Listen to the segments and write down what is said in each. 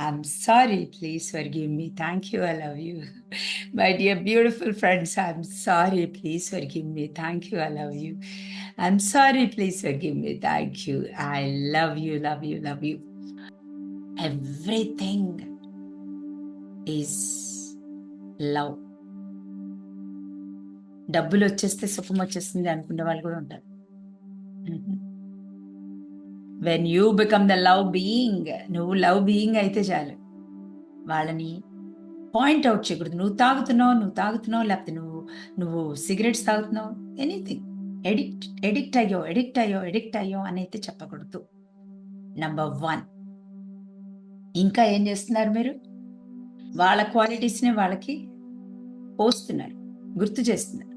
I'm sorry. Please forgive me. Thank you. I love you. My dear beautiful friends, I'm sorry. Please forgive me. Thank you. I love you. I'm sorry. Please forgive me. Thank you. I love you, love you, love you. Everything is love. డబ్బులు వచ్చేస్తే సుఖం వచ్చేస్తుంది అనుకునే వాళ్ళు కూడా ఉంటారు When you become the love being నువ్వు love being అయితే చాలు. వాళ్ళని పాయింట్ అవుట్ చేయకూడదు. నువ్వు తాగుతున్నావు నువ్వు తాగుతున్నావు లేకపోతే నువ్వు నువ్వు సిగరెట్స్ తాగుతున్నావు ఎనీథింగ్ ఎడిక్ట్ ఎడిక్ట్ అయ్యో ఎడిక్ట్ అయ్యో ఎడిక్ట్ అయ్యో అని అయితే చెప్పకూడదు. నంబర్ వన్ ఇంకా ఏం చేస్తున్నారు మీరు? వాళ్ళ క్వాలిటీస్ని వాళ్ళకి పోస్తున్నారు గుర్తు చేస్తున్నారు.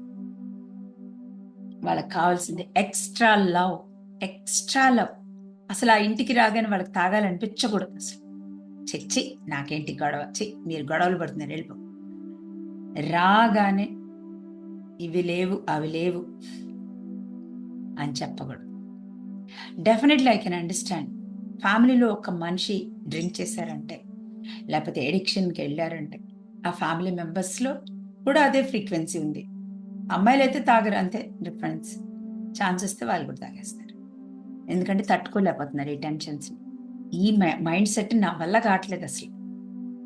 వాళ్ళకి కావాల్సింది ఎక్స్ట్రా లవ్ ఎక్స్ట్రా లవ్ అసలు ఆ ఇంటికి రాగానే వాళ్ళకి తాగాలనిపించకూడదు అసలు. చెచ్చి నాకేంటి గొడవ? చి మీరు గొడవలు పడుతున్నారు వెళ్ళిపో. రాగానే ఇవి లేవు అవి లేవు అని చెప్పకూడదు. డెఫినెట్లీ ఐ కెన్ అండర్స్టాండ్ ఫ్యామిలీలో ఒక మనిషి డ్రింక్ చేశారంటే లేకపోతే ఎడిక్షన్కి వెళ్ళారంటే ఆ ఫ్యామిలీ మెంబర్స్లో కూడా అదే ఫ్రీక్వెన్సీ ఉంది. అమ్మాయిలు అయితే తాగరు అంతే డిఫరెన్స్ ఛాన్స్ వస్తే వాళ్ళు కూడా తాగేస్తారు. ఎందుకంటే తట్టుకోలేకపోతున్నారు ఈ టెన్షన్స్. ఈ మైండ్ సెట్ నా వల్ల కావట్లేదు అసలు.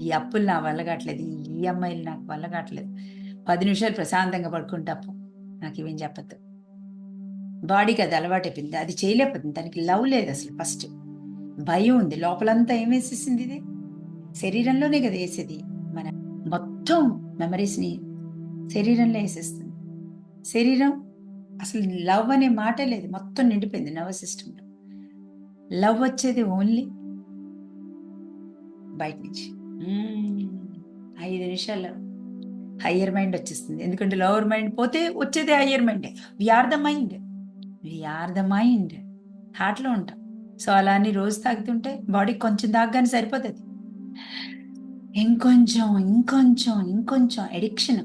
ఈ అప్పులు నా వల్ల కావట్లేదు ఈ ఈఎంఐలు నాకు వల్ల కావట్లేదు. పది నిమిషాలు ప్రశాంతంగా పడుకుంటాపు నాకు ఇవేం చెప్పద్దు. బాడీకి అది అలవాటైపోయింది. అది చేయలేకపోతుంది. దానికి లవ్ లేదు అసలు ఫస్ట్. భయం ఉంది. లోపలంతా ఏం వేసేసింది ఇది? శరీరంలోనే కదా వేసేది. మన మొత్తం మెమరీస్ని శరీరంలో వేసేస్తుంది. శరీరం అసలు లవ్ అనే మాటే లేదు. మొత్తం నిండిపోయింది నర్వస్ సిస్టంలో లవ్ వచ్చేది ఓన్లీ బయట నుంచి. ఐదు నిమిషాల్లో హయ్యర్ మైండ్ వచ్చేస్తుంది. ఎందుకంటే లోవర్ మైండ్ పోతే వచ్చేదే higher mind we are the mind we are the mind హార్ట్లో ఉంటాం. సో అలా అని రోజు తాగుతుంటే బాడీ కొంచెం తాగగానే సరిపోతుంది. ఇంకొంచెం ఇంకొంచెం ఇంకొంచెం ఎడిక్షన్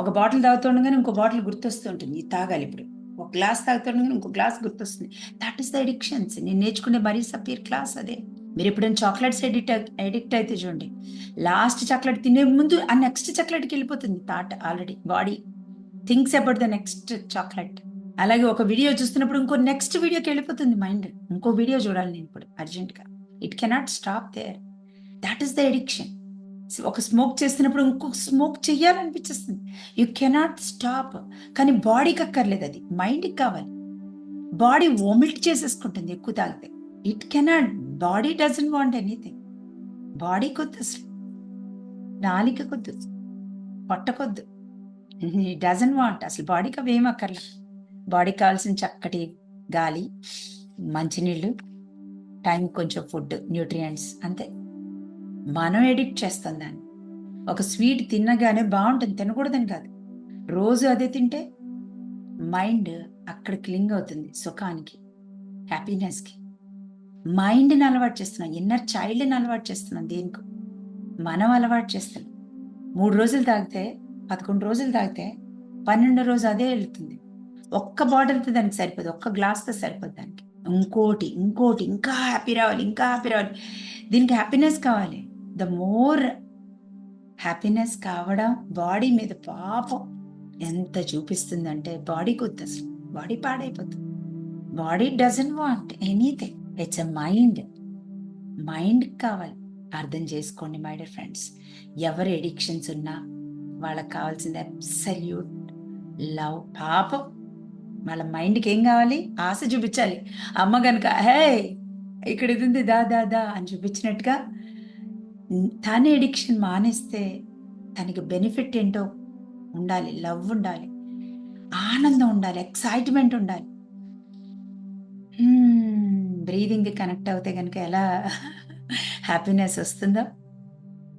ఒక బాటిల్ తాగుతుండగానే ఇంకో బాటిల్ గుర్తొస్తుంటుంది. ఇది తాగాలి ఇప్పుడు. ఒక గ్లాస్ తాగుతుండగానే ఇంకో గ్లాస్ గుర్తొస్తుంది. దట్ ఈస్ ద ఎడిక్షన్స్ నేను నేర్చుకునే మరీ సపీర్ క్లాస్ అదే. మీరు ఎప్పుడైనా చాక్లెట్స్ ఎడిక్ట్ ఎడిక్ట్ అయితే చూడండి. లాస్ట్ చాక్లెట్ తినే ముందు ఆ నెక్స్ట్ చాక్లెట్కి వెళ్ళిపోతుంది thought already body thinks about the next chocolate అలాగే ఒక వీడియో చూస్తున్నప్పుడు ఇంకో నెక్స్ట్ వీడియోకి వెళ్ళిపోతుంది మైండ్ ఇంకో వీడియో చూడాలి నేను ఇప్పుడు అర్జెంట్గా it cannot stop there that is the addiction ఒక స్మోక్ చేస్తున్నప్పుడు ఇంకొక స్మోక్ చెయ్యాలనిపించేస్తుంది యూ కెనాట్ స్టాప్ కానీ బాడీకి అక్కర్లేదు అది. మైండ్కి కావాలి. బాడీ వోమిట్ చేసేసుకుంటుంది ఎక్కువ తాగితే. It cannot body doesn't want anything body కొద్దు అసలు. నాలిక కొద్దు. పొట్ట కొద్దు డజన్ వాంట్ అసలు బాడీకి అవి ఏం అక్కర్లే. బాడీకి కావాల్సిన చక్కటి గాలి మంచినీళ్ళు టైం కొంచెం ఫుడ్ న్యూట్రియంట్స్ అంతే. మనం ఎడిక్ట్ చేస్తాం దాన్ని. ఒక స్వీట్ తిన్నగానే బాగుంటుంది తినకూడదని కాదు. రోజు అదే తింటే మైండ్ అక్కడ క్లింగ్ అవుతుంది సుఖానికి హ్యాపీనెస్కి. మైండ్ని అలవాటు చేస్తున్నాం ఇన్నర్ చైల్డ్ని అలవాటు చేస్తున్నాం దేనికి. మనం అలవాటు చేస్తాం మూడు రోజులు తాగితే పదకొండు రోజులు తాగితే పన్నెండో రోజు అదే వెళ్తుంది. ఒక్క బాటిల్తో దానికి సరిపోదు ఒక్క గ్లాస్తో సరిపోదు దానికి. ఇంకోటి ఇంకోటి ఇంకా హ్యాపీ రావాలి ఇంకా హ్యాపీ రావాలి. దీనికి హ్యాపీనెస్ కావాలి. ద మోర్ హ్యాపీనెస్ కావడం బాడీ మీద పాపం ఎంత చూపిస్తుందంటే బాడీకి వద్దు అసలు. బాడీ పాడైపోతుంది. Body doesn't want anything it's a mind mind కావాలి. అర్థం చేసుకోండి మై డియర్ ఫ్రెండ్స్ ఎవరు ఎడిక్షన్స్ ఉన్నా వాళ్ళకి కావాల్సింది అబ్సల్యూట్ లవ్ పాపం. వాళ్ళ మైండ్కి ఏం కావాలి? ఆశ చూపించాలి. అమ్మ కనుక హే ఇక్కడ ఇది ఉంది దా దా దా అని చూపించినట్టుగా తన ఎడిక్షన్ మానేస్తే తనకి బెనిఫిట్ ఏంటో ఉండాలి లవ్ ఉండాలి ఆనందం ఉండాలి ఎక్సైట్మెంట్ ఉండాలి. Hmm, బ్రీదింగ్ కనెక్ట్ అవుతే కనుక ఎలా? హ్యాపీనెస్ వస్తుందో?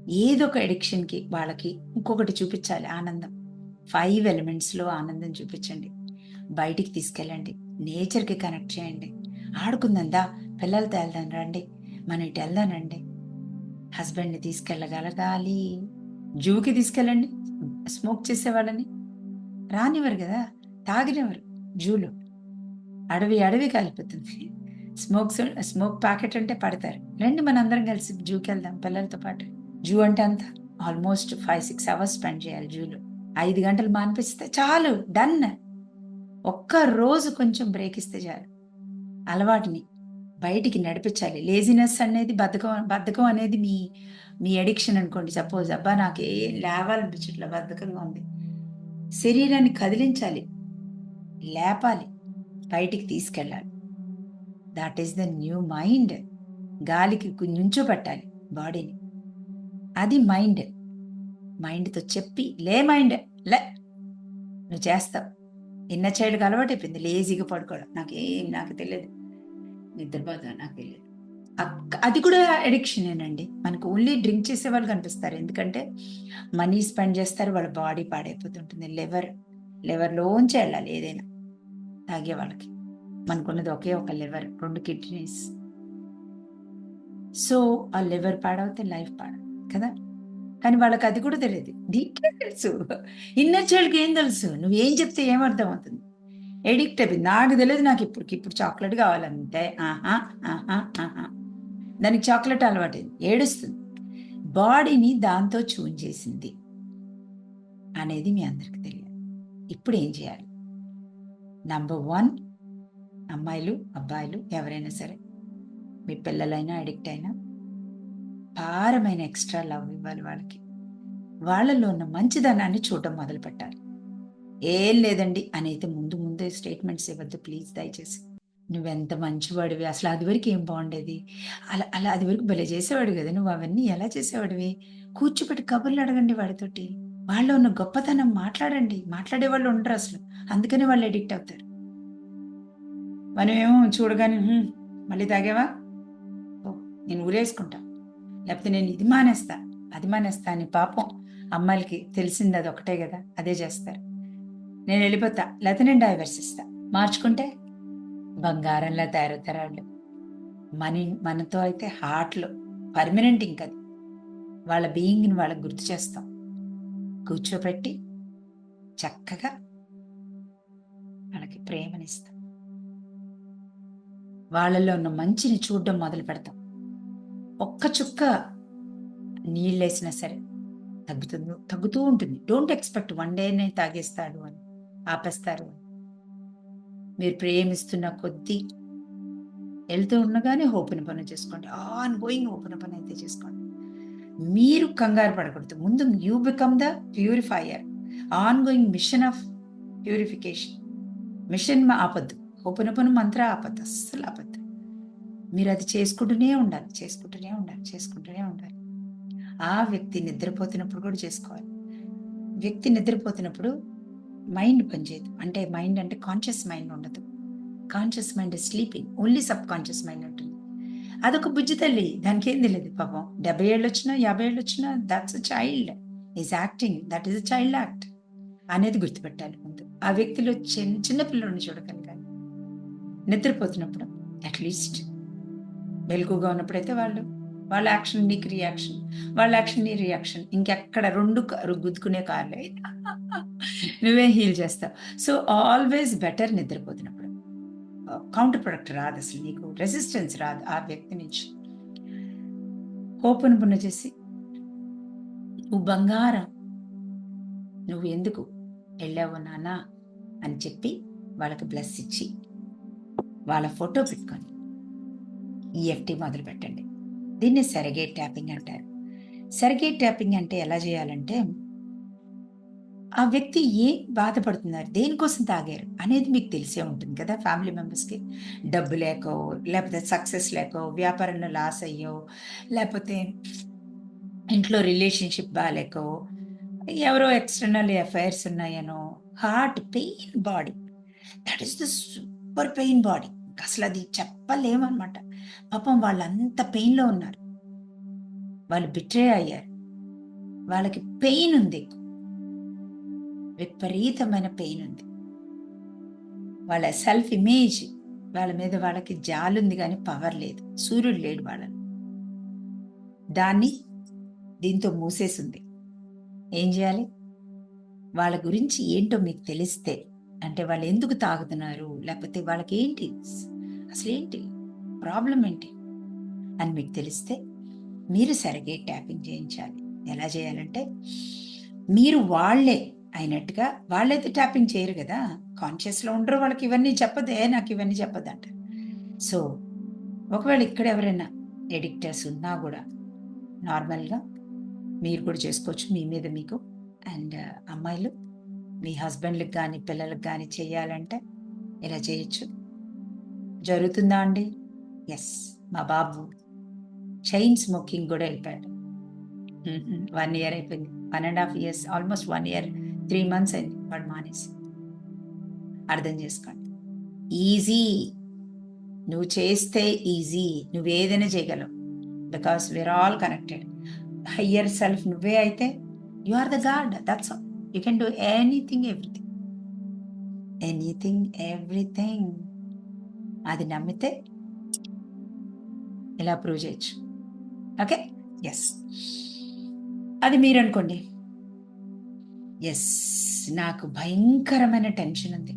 ఏదో ఒక ఎడిక్షన్కి వాళ్ళకి ఇంకొకటి చూపించాలి ఆనందం. ఫైవ్ ఎలిమెంట్స్లో ఆనందం చూపించండి. బయటికి తీసుకెళ్ళండి. నేచర్కి కనెక్ట్ చేయండి. ఆడుకుందా పిల్లలతో వెళ్దాం రండి. మన ఇటు వెళ్దానండి హస్బెండ్ని తీసుకెళ్ళగలగాలి జూకి తీసుకెళ్ళండి. స్మోక్ చేసేవాళ్ళని. రానివ్వరు కదా? తాగినవారు జూలో. అడవి అడవి కాలిపోతుంది. స్మోక్ స్మోక్ ప్యాకెట్ అంటే పడతారు. రండి మన అందరం కలిసి జూకి వెళ్దాం పిల్లలతో పాటు. జూ అంటే అంత almost five six hours spend చేయాలి జూలో. ఐదు గంటలు మానిపిస్తే చాలు డన్. ఒక్క రోజు కొంచెం బ్రేక్ ఇస్తే చాలు. అలవాటుని బయటికి నడిపించాలి. లేజినెస్ అనేది బద్ధకం బద్ధకం అనేది మీ మీ అడిక్షన్ అనుకోండి. సపోజ్ అబ్బా నాకు ఏం లేవాలనిపించట్లే బద్ధకంగా ఉంది. శరీరాన్ని కదిలించాలి. లేపాలి. బయటికి తీసుకెళ్ళాలి. That is the new mind గాలికి నుంచో పెట్టాలి బాడీని. అది మైండ్ మైండ్తో చెప్పి లే మైండ్ లే. నువ్వు చేస్తావు. ఇన్న చైల్డ్కి అలవాటు అయిపోయింది లేజీగా పడుకోవడం. నాకు ఏం నాకు తెలియదు. నిద్రపోతా నాకు తెలియదు అది కూడా అడిక్షనేనండి మనకు ఓన్లీ డ్రింక్ చేసే వాళ్ళు కనిపిస్తారు. ఎందుకంటే మనీ స్పెండ్ చేస్తారు వాళ్ళ బాడీ పాడైపోతుంటుంది. లెవర్ లివర్లోంచి వెళ్ళాలి ఏదైనా తాగే వాళ్ళకి. మనకున్నది ఒకే ఒక లివర్ రెండు కిడ్నీస్ సో ఆ లివర్ పాడవుతే లైఫ్ పాడ కదా? కానీ వాళ్ళకి అది కూడా తెలియదు నీకే తెలుసు. ఇన్నర్ చైల్డ్కి ఏం తెలుసు? నువ్వు ఏం చెప్తే ఏం అర్థం అవుతుంది ఎడిక్ట్ అయిపోయింది నాకు తెలియదు నాకు ఇప్పటికి ఇప్పుడు చాక్లెట్ కావాలంటే. ఆహా ఆహా ఆహా. దానికి చాక్లెట్ అలవాటైంది ఏడుస్తుంది. బాడీని దాంతో చూన్ చేసింది అనేది మీ అందరికి తెలియదు ఇప్పుడు ఏం చేయాలి? నంబర్ వన్ అమ్మాయిలు అబ్బాయిలు ఎవరైనా సరే మీ పిల్లలైనా అడిక్ట్ అయినా భారమైన ఎక్స్ట్రా లవ్ ఇవ్వాలి వాళ్ళకి. వాళ్ళలో ఉన్న మంచిదనాన్ని చూడడం మొదలు పెట్టాలి ఏం లేదండి అని అయితే ముందు ముందు స్టేట్మెంట్స్ ఇవ్వద్దు ప్లీజ్ దయచేసి. నువ్వెంత మంచివాడివి అసలు అది వరకు ఏం బాగుండేది? అలా అలా అది వరకు భలే చేసేవాడు కదా నువ్వు అవన్నీ ఎలా చేసేవాడివి? కూర్చోపెట్టి కబుర్లు అడగండి వాడితోటి. వాళ్ళు ఉన్న గొప్పతనం మాట్లాడండి. మాట్లాడే వాళ్ళు ఉండరు అసలు. అందుకనే వాళ్ళు అడిక్ట్ అవుతారు. మనమేమో చూడగానే మళ్ళీ తాగేవా? ఓ నేను ఊరేసుకుంటా. లేకపోతే నేను ఇది మానేస్తా అది మానేస్తా అని పాపం అమ్మాయిలకి తెలిసింది అది ఒకటే కదా అదే చేస్తారు. నేను వెళ్ళిపోతా. లేకపోతే నేను డైవర్స్ ఇస్తా మార్చుకుంటే బంగారంలా తయారవుతారు వాళ్ళు మన మనతో అయితే హార్ట్లో పర్మనెంట్ ఇంకది. వాళ్ళ బీయింగ్ని వాళ్ళకి గుర్తు చేస్తాం. కూర్చోపెట్టి చక్కగా వాళ్ళకి ప్రేమనిస్తాం. వాళ్ళలో ఉన్న మంచిని చూడడం మొదలు పెడతాం. ఒక్క చుక్క నీళ్ళేసినా సరే తగ్గుతుంది తగ్గుతూ ఉంటుంది. డోంట్ ఎక్స్పెక్ట్ వన్ డేనే తాగేస్తాడు అని. ఆపేస్తారు. మీరు ప్రేమిస్తున్న కొద్దీ వెళ్తూ ఉండగానే ఓపెన్ పని చేసుకోండి. ఆన్ గోయింగ్ ఓపెన్ పని అయితే చేసుకోండి. మీరు కంగారు పడకూడదు. ముందు you become the purifier. On going mission of purification. Mission ఆపద్దు. Open పని మంత్ర ఆపద్దు. అస్సలు ఆపద్దు. మీరు అది చేసుకుంటూనే ఉండాలి. చేసుకుంటూనే ఉండాలి. చేసుకుంటూనే ఉండాలి. ఆ వ్యక్తి నిద్రపోతున్నప్పుడు కూడా చేసుకోవాలి. వ్యక్తి నిద్రపోతున్నప్పుడు మైండ్ పనిచేయదు. అంటే మైండ్ అంటే కాన్షియస్ మైండ్ ఉండదు. Conscious mind sleeping only subconscious mind ఉంటుంది. అదొక బుజ్జి తల్లి. దానికి ఏం తెలియదు పాపం. డెబ్బై ఏళ్ళు వచ్చినా యాభై ఏళ్ళు వచ్చినా that's a child is acting that is a child act అనేది గుర్తుపెట్టాలి ముందు. ఆ వ్యక్తిలో చిన్న చిన్న పిల్లల్ని చూడగలగాలి నిద్రపోతున్నప్పుడు అట్లీస్ట్ వెలుగుగా ఉన్నప్పుడైతే వాళ్ళు వాళ్ళ యాక్షన్ నీకు రియాక్షన్ వాళ్ళ యాక్షన్ నీ రియాక్షన్ ఇంకెక్కడ రెండు గుద్దుకునే కార్లే. నువ్వే హీల్ చేస్తావు. సో ఆల్వేస్ బెటర్ నిద్రపోతున్నప్పుడు. కౌంటర్ ప్రొడక్ట్ రాదు అసలు నీకు రెసిస్టెన్స్ రాదు ఆ వ్యక్తి నుంచి. ఓపెన్ పున్న చేసి నువ్వు బంగారం నువ్వు ఎందుకు వెళ్ళావు నానా అని చెప్పి వాళ్ళకి బ్లెస్ ఇచ్చి వాళ్ళ ఫోటో పెట్టుకొని ఈఎఫ్టీ మొదలు పెట్టండి. దీన్ని సెరగేట్ ట్యాపింగ్ అంటారు. సెరగేట్ ట్యాపింగ్ అంటే ఎలా చేయాలంటే ఆ వ్యక్తి ఏం బాధపడుతున్నారు? దేనికోసం తాగారు? అనేది మీకు తెలిసే ఉంటుంది కదా ఫ్యామిలీ మెంబర్స్కి. డబ్బు లేకో లేకపోతే సక్సెస్ లేకో వ్యాపారంలో లాస్ అయ్యో లేకపోతే ఇంట్లో రిలేషన్షిప్ బాగాలేకో ఎవరో external affairs ఉన్నాయనో heart pain body. That is the super pain body. అసలు అది చెప్పలేమన్నమాట పాపం వాళ్ళంత పెయిన్లో ఉన్నారు. వాళ్ళు బిట్రే అయ్యారు. వాళ్ళకి పెయిన్ ఉంది విపరీతమైన పెయిన్ ఉంది. వాళ్ళ సెల్ఫ్ ఇమేజ్ వాళ్ళ మీద వాళ్ళకి జాలుంది కానీ పవర్ లేదు. సూర్యుడు లేడు వాళ్ళని దాన్ని దీంతో మూసేసింది. ఏం చేయాలి? వాళ్ళ గురించి ఏంటో మీకు తెలిస్తే అంటే వాళ్ళు ఎందుకు తాగుతున్నారు? లేకపోతే వాళ్ళకి ఏంటి? అసలు ఏంటి? ప్రాబ్లం ఏంటి? అని మీకు తెలిస్తే మీరు సరిగ్గా ట్యాపింగ్ చేయించాలి. ఎలా చేయాలంటే మీరు వాళ్ళే అయినట్టుగా వాళ్ళైతే ట్యాపింగ్ చేయరు కదా. కాన్షియస్లో ఉండరు వాళ్ళకి ఇవన్నీ చెప్పదే నాకు ఇవన్నీ చెప్పదంట. సో ఒకవేళ ఇక్కడ ఎవరైనా ఎడిక్టర్స్ ఉన్నా కూడా నార్మల్గా మీరు కూడా చేసుకోవచ్చు మీ మీద మీకు. అండ్ uh, అమ్మాయిలు మీ హస్బెండ్లకు కానీ పిల్లలకు కానీ చేయాలంటే ఇలా చేయొచ్చు. జరుగుతుందా అండి? ఎస్ మా బాబు చైన్ స్మోకింగ్ కూడా వెళ్ళిపోయాడు. వన్ ఇయర్ అయిపోయింది. One and half years almost one year three months అయింది. వాడు మానేసి. అర్థం చేసుకోండి. ఈజీ. నువ్వు చేస్తే ఈజీ. నువ్వు ఏదైనా చేయగలవు. Because we are all connected higher self నువ్వే అయితే you are the god that's you can do anything everything anything everything అది నమ్మితే ఇలా ప్రూవ్ చేయొచ్చు. ఓకే ఎస్ అది మీరు అనుకోండి ఎస్ నాకు భయంకరమైన టెన్షన్ ఉంది.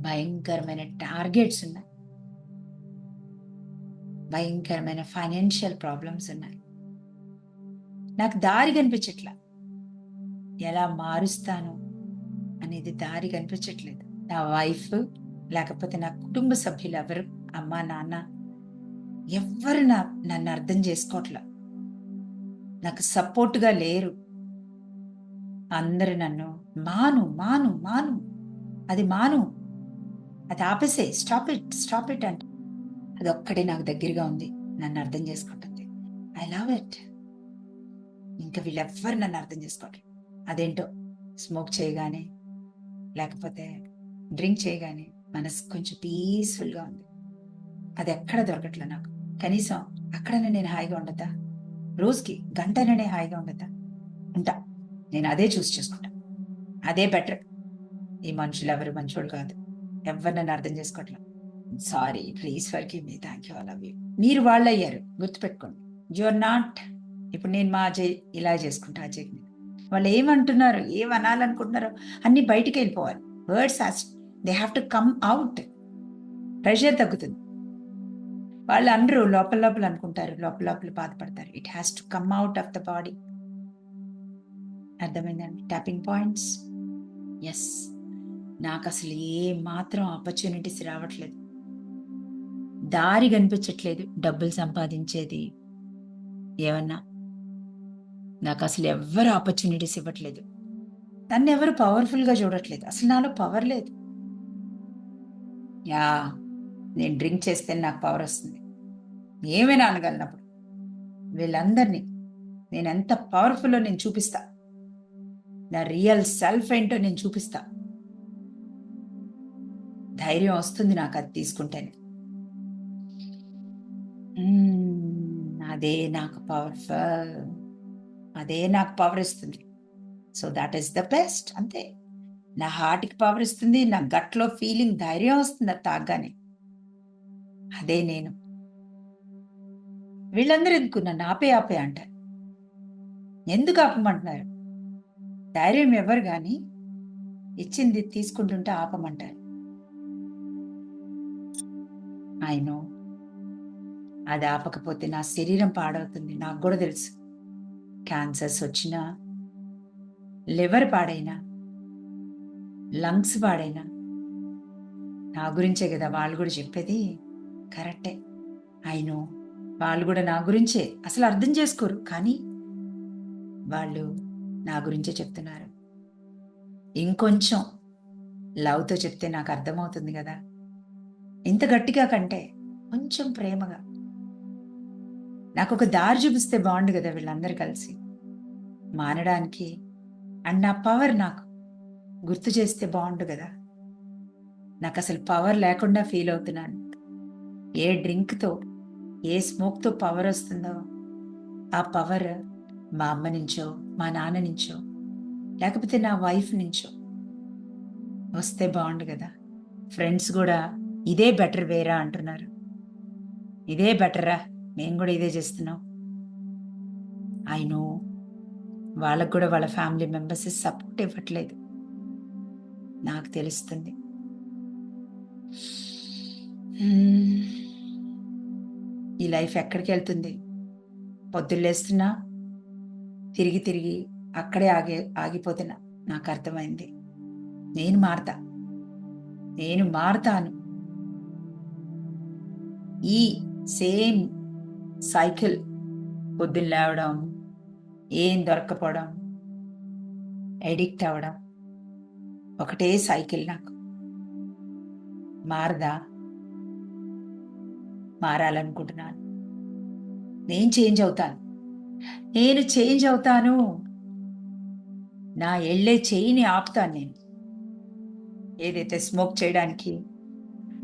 భయంకరమైన టార్గెట్స్ ఉన్నాయి. భయంకరమైన ఫైనాన్షియల్ ప్రాబ్లమ్స్ ఉన్నాయి. నాకు దారి కనిపించట్లా. ఎలా మారుస్తాను అనేది దారి కనిపించట్లేదు. నా వైఫ్ లేకపోతే నా కుటుంబ సభ్యులు ఎవరు అమ్మ నాన్న ఎవ్వరు నా నన్ను అర్థం చేసుకోవట్లా. నాకు సపోర్ట్గా లేరు. అందరు నన్ను మాను మాను మాను అది మాను అది ఆపేసే స్టాప్ ఇట్ స్టాప్ ఇట్ అంటే. అది ఒక్కడే నాకు దగ్గరగా ఉంది నన్ను అర్థం చేసుకుంటుంది. I love it. ఇంకా వీళ్ళెవ్వరు నన్ను అర్థం చేసుకోవట్లేదు అదేంటో? స్మోక్ చేయగానే లేకపోతే డ్రింక్ చేయగానే మనసు కొంచెం పీస్ఫుల్గా ఉంది. అది ఎక్కడ దొరకట్లే నాకు? కనీసం అక్కడనే నేను హాయిగా ఉండదా రోజుకి గంటనే హాయిగా ఉండదా ఉంటా. నేను అదే చూస్ చేసుకుంటా. అదే బెటర్. ఈ మనుషులు ఎవరు? మంచోళ్ళు కాదు. ఎవరు నన్ను అర్థం చేసుకోవట్లేదు sorry please forgive me thank you love you మీరు వాళ్ళు అయ్యారు గుర్తుపెట్టుకోండి. యు ఆర్ నాట్ ఇప్పుడు నేను మా అజయ్ ఇలా చేసుకుంటా అజయ్ వాళ్ళు ఏమంటున్నారు? ఏమనాలనుకుంటున్నారో? అన్నీ అన్ని బయటికి వెళ్ళిపోవాలి. Words they have to come out pressure తగ్గుతుంది. వాళ్ళు అందరూ లోపల లోపల అనుకుంటారు. లోపల లోపల బాధపడతారు. It has to come out of the body అర్థమైందండి ట్యాపింగ్ పాయింట్స్ ఎస్ నాకు అసలు ఏ మాత్రం ఆపర్చునిటీస్ రావట్లేదు. దారి కనిపించట్లేదు డబ్బులు సంపాదించేది. ఏమన్నా? నాకు అసలు ఎవ్వరు ఆపర్చునిటీస్ ఇవ్వట్లేదు. నన్ను ఎవరు పవర్ఫుల్గా చూడట్లేదు. అసలు నాలో పవర్ లేదు. యా నేను డ్రింక్ చేస్తే నాకు పవర్ వస్తుంది. ఏమైనా అనగలనప్పుడు. వీళ్ళందరినీ నేను ఎంత పవర్ఫుల్లో నేను చూపిస్తా. నా రియల్ సెల్ఫ్ ఏంటో నేను చూపిస్తా. ధైర్యం వస్తుంది నాకు అది తీసుకుంటేనే. అదే నాకు పవర్ఫుల్ అదే నాకు పవర్ ఇస్తుంది. So that is the best అంతే. నా హార్ట్కి పవర్ ఇస్తుంది నా గట్లో ఫీలింగ్ ధైర్యం వస్తుంది అది తాగ్గానే. అదే నేను. వీళ్ళందరూ ఎందుకు నన్ను ఆపే ఆపే అంటారు? ఎందుకు ఆపమంటున్నారు? ధైర్యం ఎవరు కానీ ఇచ్చింది తీసుకుంటుంటే ఆపమంటారు. ఆయన అది ఆపకపోతే నా శరీరం పాడవుతుంది నాకు కూడా తెలుసు. క్యాన్సర్స్ వచ్చినా లివర్ పాడైనా లంగ్స్ పాడైనా నా గురించే కదా వాళ్ళు కూడా చెప్పేది? కరెక్టే ఆయన వాళ్ళు కూడా నా గురించే. అసలు అర్థం చేసుకోరు. కానీ వాళ్ళు నా గురించే చెప్తున్నారు. ఇంకొంచెం లవ్తో చెప్తే నాకు అర్థమవుతుంది కదా. ఇంత గట్టిగా కంటే కొంచెం ప్రేమగా. నాకు ఒక దారి చూపిస్తే బాగుండు కదా వీళ్ళందరూ కలిసి. మానడానికి అండ్ నా పవర్ నాకు గుర్తు చేస్తే బాగుండు కదా. నాకు అసలు పవర్ లేకుండా ఫీల్ అవుతున్నాను. ఏ డ్రింక్తో ఏ స్మోక్తో పవర్ వస్తుందో ఆ పవర్ మా అమ్మ నుంచో మా నాన్న నుంచో లేకపోతే నా వైఫ్ నుంచో. వస్తే బాగుండు కదా. ఫ్రెండ్స్ కూడా ఇదే బెటర్ వేరా అంటున్నారు. ఇదే బెటరా మేము కూడా ఇదే చేస్తున్నాం. I know. వాళ్ళకు కూడా వాళ్ళ ఫ్యామిలీ మెంబర్స్ సపోర్ట్ ఇవ్వట్లేదు. నాకు తెలుస్తుంది. ఈ లైఫ్ ఎక్కడికి వెళ్తుంది? పొద్దులేస్తున్నా తిరిగి తిరిగి అక్కడే ఆగి ఆగిపోతున్నా నాకు అర్థమైంది. నేను మారతా. నేను మారతాను. ఈ సేమ్ సైకిల్ పొద్దున్న లేవడం ఏం దొరకపోవడం ఎడిక్ట్ అవ్వడం ఒకటే సైకిల్ నాకు. మారదా? మారాలనుకుంటున్నాను. నేను చేంజ్ అవుతాను. నేను చేంజ్ అవుతాను. నా ఎళ్ళే చేయిని ఆపుతాను నేను. ఏదైతే స్మోక్ చేయడానికి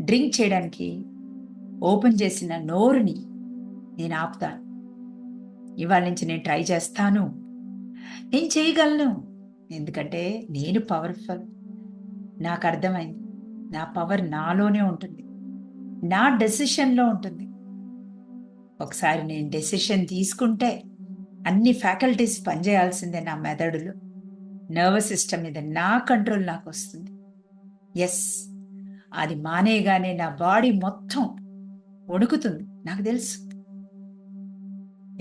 డ్రింక్ చేయడానికి ఓపెన్ చేసిన నోరుని నేను ఆపుతాను. ఇవాళ నుంచి నేను ట్రై చేస్తాను. నేను చేయగలను. ఎందుకంటే నేను పవర్ఫుల్. నాకు అర్థమైంది. నా పవర్ నాలోనే ఉంటుంది. నా డెసిషన్లో ఉంటుంది. ఒకసారి నేను డెసిషన్ తీసుకుంటే అన్ని ఫ్యాకల్టీస్ పనిచేయాల్సిందే నా మెదడులో. నర్వస్ సిస్టమ్ మీద నా కంట్రోల్ నాకు వస్తుంది. ఎస్ అది మానేగానే నా బాడీ మొత్తం వణుకుతుంది నాకు తెలుసు.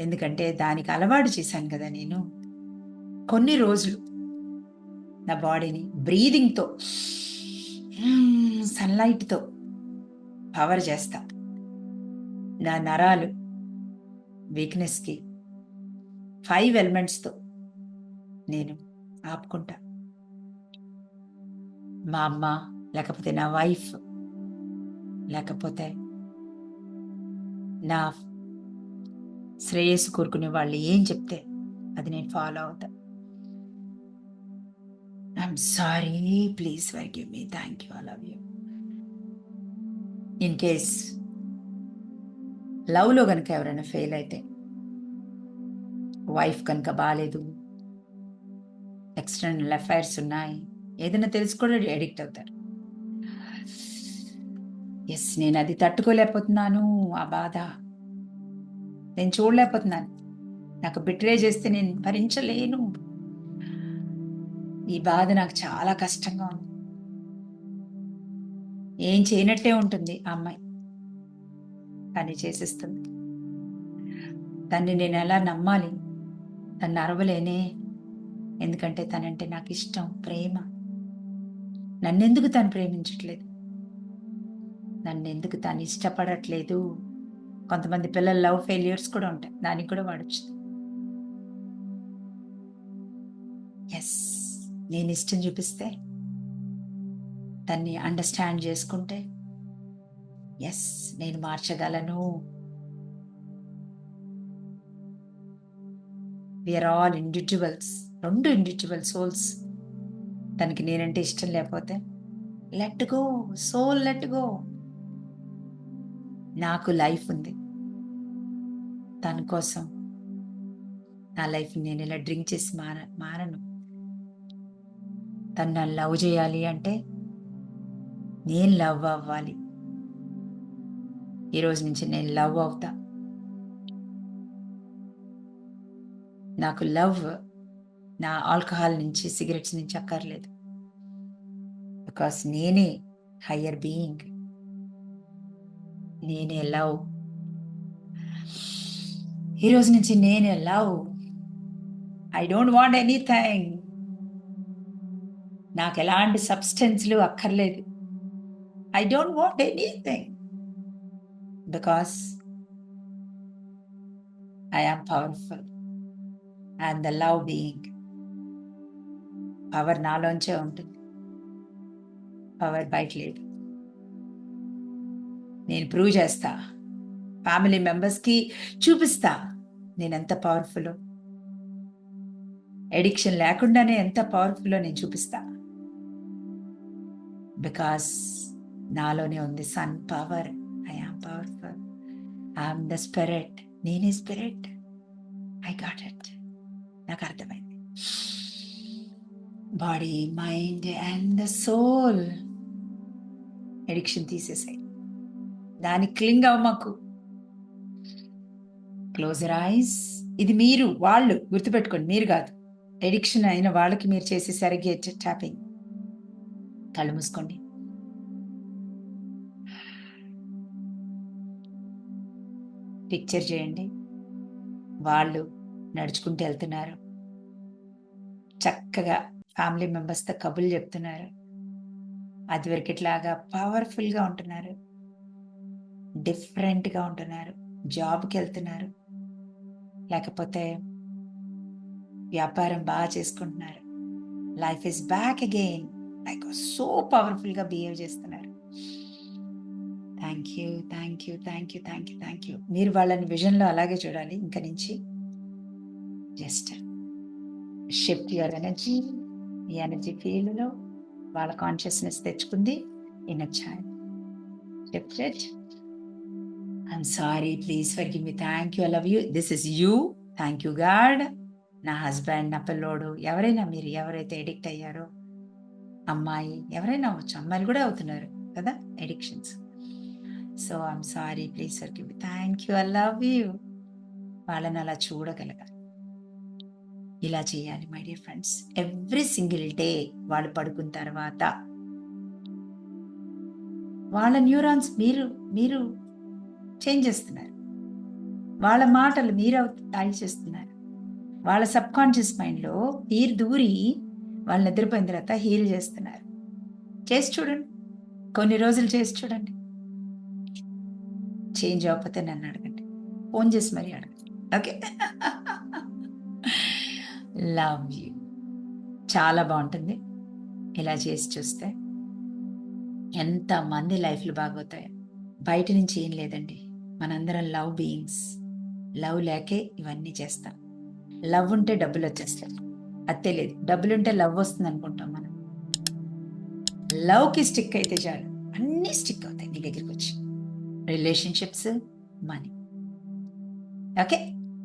ఎందుకంటే దానికి అలవాటు చేశాను కదా నేను. కొన్ని రోజులు నా బాడీని బ్రీదింగ్తో సన్లైట్తో పవర్ చేస్తా. నా నరాలు వీక్నెస్కి ఫైవ్ ఎలిమెంట్స్తో నేను ఆపుకుంటా. మా అమ్మ లేకపోతే నా వైఫ్ లేకపోతే నా శ్రేయస్సు కోరుకునే వాళ్ళు ఏం చెప్తే అది నేను ఫాలో అవుతా. I'm sorry please forgive me thank you I love you in case లవ్లో కనుక ఎవరైనా ఫెయిల్ అయితే వైఫ్ కనుక బాగాలేదు ఎక్స్టర్నల్ అఫైర్స్ ఉన్నాయి. ఏదైనా తెలుసుకోవడం ఎడిక్ట్ అడిక్ట్ అవుతారు. ఎస్ నేను అది తట్టుకోలేకపోతున్నాను ఆ బాధ. నేను చూడలేకపోతున్నాను. నాకు బిట్రే చేస్తే నేను భరించలేను. ఈ బాధ నాకు చాలా కష్టంగా ఉంది. ఏం చేయనట్టే ఉంటుంది ఆ అమ్మాయి. కానీ చేసేస్తుంది. దాన్ని నేను ఎలా నమ్మాలి? తను అరవలేనే. ఎందుకంటే తనంటే నాకు ఇష్టం ప్రేమ. నన్నెందుకు తను ప్రేమించట్లేదు? నన్నెందుకు తను ఇష్టపడట్లేదు? కొంతమంది పిల్లల లవ్ ఫెయిల్యూర్స్ కూడా ఉంటాయి. దానికి కూడా వాడచ్చు. ఎస్ నేను ఇష్టం చూపిస్తే దాన్ని అండర్స్టాండ్ చేసుకుంటే ఎస్ నేను మార్చగలను. విఆర్ ఆల్ ఇండివిజువల్స్ రెండు ఇండివిజువల్ సోల్స్ తనకి నేనంటే ఇష్టం లేకపోతే let go soul let go నాకు లైఫ్ ఉంది. తన కోసం నా లైఫ్ నేను ఇలా డ్రింక్ చేసి మార మారను. తను నన్ను లవ్ చేయాలి అంటే నేను లవ్ అవ్వాలి. ఈరోజు నుంచి నేను లవ్ అవుతా. నాకు లవ్ నా ఆల్కహాల్ నుంచి సిగరెట్స్ నుంచి అక్కర్లేదు. బికాస్ నేనే హయ్యర్ బీయింగ్. నేనే లవ్. ఈరోజు నుంచి నేనే love. I don't want anything. నాకు ఎలాంటి సబ్స్టెన్స్లు అక్కర్లేదు. I don't want anything. Because I am powerful. And the love being power నాలోంచే ఉంటుంది. పవర్ బయట లేదు. నేను ప్రూవ్ చేస్తా. ఫ్యామిలీ మెంబర్స్కి చూపిస్తా. నేను ఎంత పవర్ఫుల్ ఎడిక్షన్ లేకుండానే ఎంత పవర్ఫుల్లో నేను చూపిస్తా. బికాస్ నాలోనే ఉంది. Sun power I am powerful I'm the spirit నేనే స్పిరిట్ ఐ గాట్ ఇట్ నాకు అర్థమైంది body mind and the soul addiction తీసేసాయి. దాని క్లింగ్ అవ్వమాకు క్లోజర్ ఐస్ ఇది మీరు వాళ్ళు గుర్తుపెట్టుకోండి మీరు కాదు. ఎడిక్షన్ అయిన వాళ్ళకి మీరు చేసేసరికి సరిగ్గా ట్యాపింగ్. కళ్ళు మూసుకోండి. పిక్చర్ చేయండి. వాళ్ళు నడుచుకుంటూ వెళ్తున్నారు. చక్కగా ఫ్యామిలీ మెంబర్స్తో కబుర్లు చెప్తున్నారు. అది వరకట్లాగా పవర్ఫుల్గా ఉంటున్నారు. డిఫరెంట్గా ఉంటున్నారు. జాబ్కి వెళ్తున్నారు. లేకపోతే వ్యాపారం బాగా చేసుకుంటున్నారు. Life is back again. Like so పవర్ఫుల్గా బిహేవ్ చేస్తున్నారు. Thank you thank you thank you thank you thank you మీరు వాళ్ళని విజన్లో అలాగే చూడాలి. ఇంక నుంచి జస్ట్ షిఫ్ట్ యువర్ ఎనర్జీ ఈ ఎనర్జీ ఫీల్డ్లో వాళ్ళ కాన్షియస్నెస్ తెచ్చుకుంది ఇన్ ఛాయ్ shifted I'm sorry please forgive me thank you I love you this is you thank you god నా హస్బెండ్ నా పిల్లోడు ఎవరైనా మీరు ఎవరైతే ఎడిక్ట్ అయ్యారో అమ్మాయి ఎవరైనా అవ్వచ్చు అమ్మాయిలు కూడా అవుతున్నారు కదా addictions so I'm sorry please forgive thank you I love you వాళ్ళని అలా చూడగలగాలి ఇలా చేయాలి my dear friends every single day వాళ్ళు పడుకున్న తర్వాత వాళ్ళ న్యూరాన్స్ మీరు మీరు చేంజ్ చేస్తున్నారు. వాళ్ళ మాటలు మీరు తయారు చేస్తున్నారు. వాళ్ళ సబ్ కాన్షియస్ మైండ్లో మీరు దూరి వాళ్ళు నిద్రపోయిన తర్వాత హీల్ చేస్తున్నారు. చేసి చూడండి. కొన్ని రోజులు చేసి చూడండి. చేంజ్ అవ్వకపోతే నన్ను అడగండి. ఫోన్ చేసి మరీ అడగండి. Okay love you. చాలా బాగుంటుంది. ఇలా చేసి చూస్తే ఎంతమంది లైఫ్లు బాగోతాయి. బయట నుంచి ఏం లేదండి. మనందరం లవ్ బీయింగ్స్. లవ్ లేకే ఇవన్నీ చేస్తాం. లవ్ ఉంటే డబ్బులు వచ్చేస్తాయి. అది తెలియదు డబ్బులు ఉంటే లవ్ వస్తుంది అనుకుంటాం మనం. లవ్కి స్టిక్ అయితే చాలు. అన్నీ స్టిక్ అవుతాయి నీ దగ్గరికి వచ్చి రిలేషన్షిప్స్ మనీ. ఓకే?